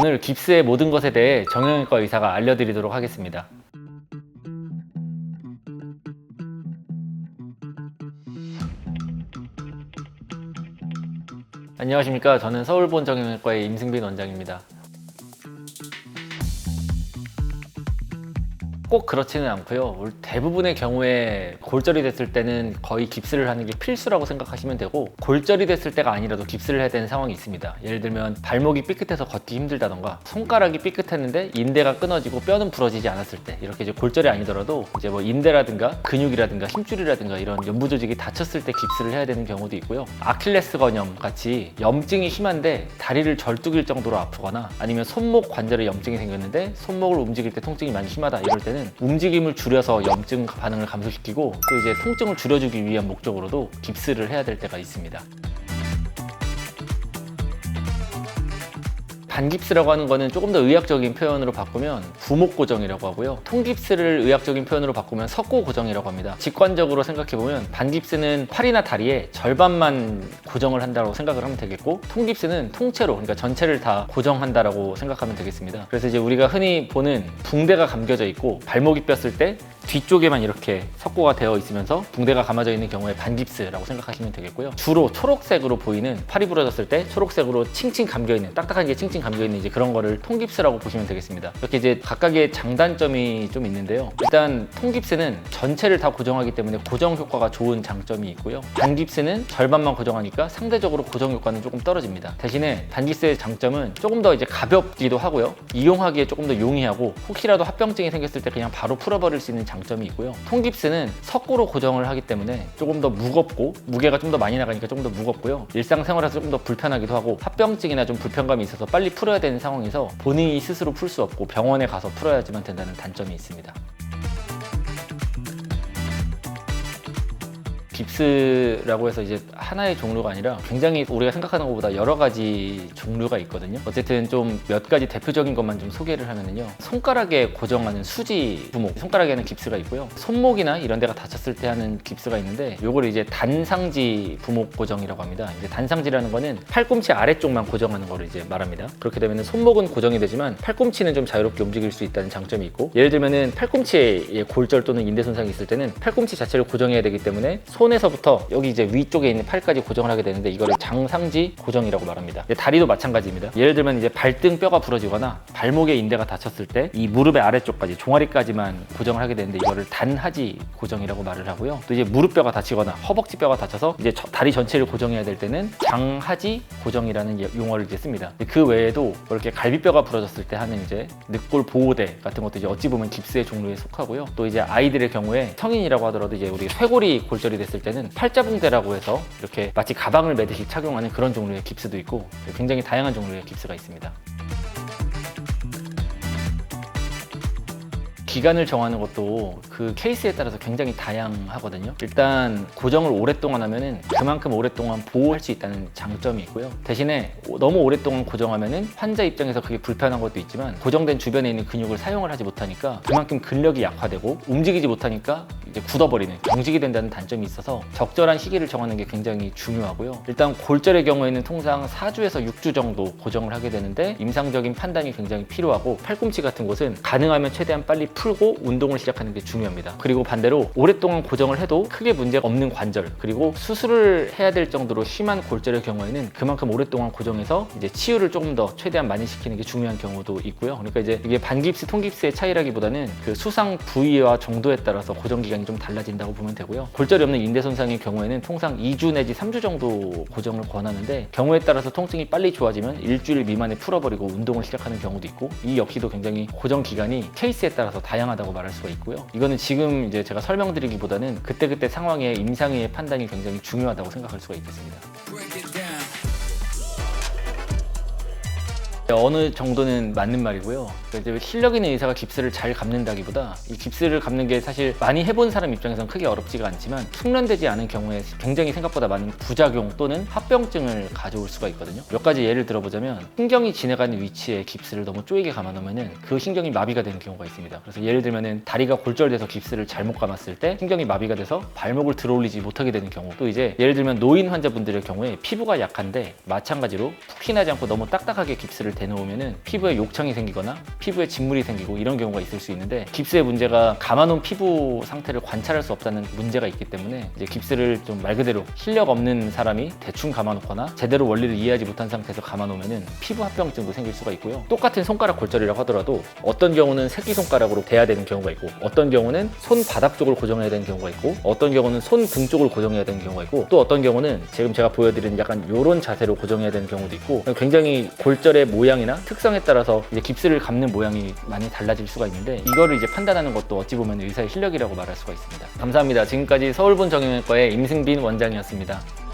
오늘 깁스의 모든 것에 대해 정형외과 의사가 알려드리도록 하겠습니다. 안녕하십니까. 저는 서울본 정형외과의 임승빈 원장입니다. 꼭 그렇지는 않고요. 올- 대부분의 경우에 골절이 됐을 때는 거의 깁스를 하는 게 필수라고 생각하시면 되고 골절이 됐을 때가 아니라도 깁스를 해야 되는 상황이 있습니다. 예를 들면 발목이 삐끗해서 걷기 힘들다던가 손가락이 삐끗했는데 인대가 끊어지고 뼈는 부러지지 않았을 때 이렇게 이제 골절이 아니더라도 이제 뭐 인대라든가 근육이라든가 힘줄이라든가 이런 연부 조직이 다쳤을 때 깁스를 해야 되는 경우도 있고요. 아킬레스 건염 같이 염증이 심한데 다리를 절뚝일 정도로 아프거나 아니면 손목 관절에 염증이 생겼는데 손목을 움직일 때 통증이 많이 심하다 이럴 때는 움직임을 줄여서 염증 반응을 감소시키고 또 이제 통증을 줄여주기 위한 목적으로도 깁스를 해야 될 때가 있습니다. 반깁스라고 하는 거는 조금 더 의학적인 표현으로 바꾸면 부목 고정이라고 하고요. 통깁스를 의학적인 표현으로 바꾸면 석고 고정이라고 합니다. 직관적으로 생각해 보면 반깁스는 팔이나 다리에 절반만 고정을 한다고 생각을 하면 되겠고 통깁스는 통째로 그러니까 전체를 다 고정한다라고 생각하면 되겠습니다. 그래서 이제 우리가 흔히 보는 붕대가 감겨져 있고 발목이 뼈을 때 뒤쪽에만 이렇게 석고가 되어 있으면서 붕대가 감아져 있는 경우에 반깁스라고 생각하시면 되겠고요. 주로 초록색으로 보이는 팔이 부러졌을 때 초록색으로 칭칭 감겨 있는 딱딱한 게 칭칭 감겨 있는 이제 그런 거를 통깁스라고 보시면 되겠습니다. 이렇게 이제 각각의 장단점이 좀 있는데요. 일단 통깁스는 전체를 다 고정하기 때문에 고정 효과가 좋은 장점이 있고요. 반깁스는 절반만 고정하니까 상대적으로 고정 효과는 조금 떨어집니다. 대신에 반깁스의 장점은 조금 더 이제 가볍기도 하고요. 이용하기에 조금 더 용이하고 혹시라도 합병증이 생겼을 때 그냥 바로 풀어버릴 수 있는 장 점이 있고요. 통깁스는 석고로 고정을 하기 때문에 조금 더 무겁고 무게가 좀 더 많이 나가니까 조금 더 무겁고요. 일상생활에서 조금 더 불편하기도 하고 합병증이나 좀 불편감이 있어서 빨리 풀어야 되는 상황에서 본인이 스스로 풀 수 없고 병원에 가서 풀어야지만 된다는 단점이 있습니다. 깁스라고 해서 이제 하나의 종류가 아니라 굉장히 우리가 생각하는 것보다 여러 가지 종류가 있거든요. 어쨌든 좀 몇 가지 대표적인 것만 좀 소개를 하면은요. 손가락에 고정하는 수지 부목, 손가락에는 깁스가 있고요. 손목이나 이런 데가 다쳤을 때 하는 깁스가 있는데 요걸 이제 단상지 부목 고정이라고 합니다. 이제 단상지라는 거는 팔꿈치 아래쪽만 고정하는 거를 이제 말합니다. 그렇게 되면은 손목은 고정이 되지만 팔꿈치는 좀 자유롭게 움직일 수 있다는 장점이 있고 예를 들면은 팔꿈치에 골절 또는 인대 손상이 있을 때는 팔꿈치 자체를 고정해야 되기 때문에 손 에서부터 여기 이제 위쪽에 있는 팔까지 고정을 하게 되는데 이거를 장상지 고정이라고 말합니다. 다리도 마찬가지입니다. 예를 들면 이제 발등 뼈가 부러지거나 발목에 인대가 다쳤을 때 이 무릎의 아래쪽까지 종아리까지만 고정을 하게 되는데 이거를 단하지 고정이라고 말을 하고요. 또 이제 무릎뼈가 다치거나 허벅지 뼈가 다쳐서 이제 저- 다리 전체를 고정해야 될 때는 장하지 고정이라는 예- 용어를 이제 씁니다. 그 외에도 이렇게 갈비뼈가 부러졌을 때 하는 이제 늑골 보호대 같은 것도 이제 어찌 보면 깁스의 종류에 속하고요. 또 이제 아이들의 경우에 성인이라고 하더라도 이제 우리 쇄골이 골절이 됐을 때는 팔자붕대라고 해서 이렇게 마치 가방을 매듯이 착용하는 그런 종류의 깁스도 있고 굉장히 다양한 종류의 깁스가 있습니다. 기간을 정하는 것도 그 케이스에 따라서 굉장히 다양하거든요. 일단 고정을 오랫동안 하면은 그만큼 오랫동안 보호할 수 있다는 장점이 있고요. 대신에 너무 오랫동안 고정하면은 환자 입장에서 그게 불편한 것도 있지만 고정된 주변에 있는 근육을 사용을 하지 못하니까 그만큼 근력이 약화되고 움직이지 못하니까 이제 굳어버리는 경직이 된다는 단점이 있어서 적절한 시기를 정하는 게 굉장히 중요하고요. 일단 골절의 경우에는 통상 4주에서 6주 정도 고정을 하게 되는데 임상적인 판단이 굉장히 필요하고 팔꿈치 같은 곳은 가능하면 최대한 빨리 풀고 운동을 시작하는 게 중요합니다. 그리고 반대로 오랫동안 고정을 해도 크게 문제가 없는 관절 그리고 수술을 해야 될 정도로 심한 골절의 경우에는 그만큼 오랫동안 고정해서 이제 치유를 조금 더 최대한 많이 시키는 게 중요한 경우도 있고요. 그러니까 이제 이게 반깁스, 통깁스의 차이라기보다는 그 수상 부위와 정도에 따라서 고정 기간 이좀 달라진다고 보면 되고요. 골절이 없는 인대 손상의 경우에는 통상 2주 내지 3주 정도 고정을 권하는데 경우에 따라서 통증이 빨리 좋아지면 일주일 미만에 풀어버리고 운동을 시작하는 경우도 있고 이 역시도 굉장히 고정 기간이 케이스에 따라서 다양하다고 말할 수가 있고요. 이거는 지금 이제 제가 설명드리기보다는 그때그때 상황의 임상의 판단이 굉장히 중요하다고 생각할 수가 있겠습니다. 어느 정도는 맞는 말이고요. 그러니까 이제 실력 있는 의사가 깁스를 잘 감는다기보다 이 깁스를 감는 게 사실 많이 해본 사람 입장에서는 크게 어렵지가 않지만 숙련되지 않은 경우에 굉장히 생각보다 많은 부작용 또는 합병증을 가져올 수가 있거든요. 몇 가지 예를 들어보자면 신경이 지나가는 위치에 깁스를 너무 쪼이게 감아놓으면은 그 신경이 마비가 되는 경우가 있습니다. 그래서 예를 들면은 다리가 골절돼서 깁스를 잘못 감았을 때 신경이 마비가 돼서 발목을 들어올리지 못하게 되는 경우 또 이제 예를 들면 노인 환자분들의 경우에 피부가 약한데 마찬가지로 푹 피나지 않고 너무 딱딱하게 깁스를 대놓으면은 피부에 욕창이 생기거나 피부에 진물이 생기고 이런 경우가 있을 수 있는데 깁스의 문제가 감아놓은 피부 상태를 관찰할 수 없다는 문제가 있기 때문에 이제 깁스를 좀 말 그대로 실력 없는 사람이 대충 감아놓거나 제대로 원리를 이해하지 못한 상태에서 감아놓으면은 피부 합병증도 생길 수가 있고요. 똑같은 손가락 골절이라고 하더라도 어떤 경우는 새끼 손가락으로 대야 되는 경우가 있고 어떤 경우는 손 바닥 쪽을 고정해야 되는 경우가 있고 어떤 경우는 손 등 쪽을 고정해야 되는 경우가 있고 또 어떤 경우는 지금 제가 보여드린 약간 이런 자세로 고정해야 되는 경우도 있고 굉장히 골절의 모양이나 특성에 따라서 이제 깁스를 감는 모양이 많이 달라질 수가 있는데 이거를 이제 판단하는 것도 어찌 보면 의사의 실력이라고 말할 수가 있습니다. 감사합니다. 지금까지 서울본 정형외과의 임승빈 원장이었습니다.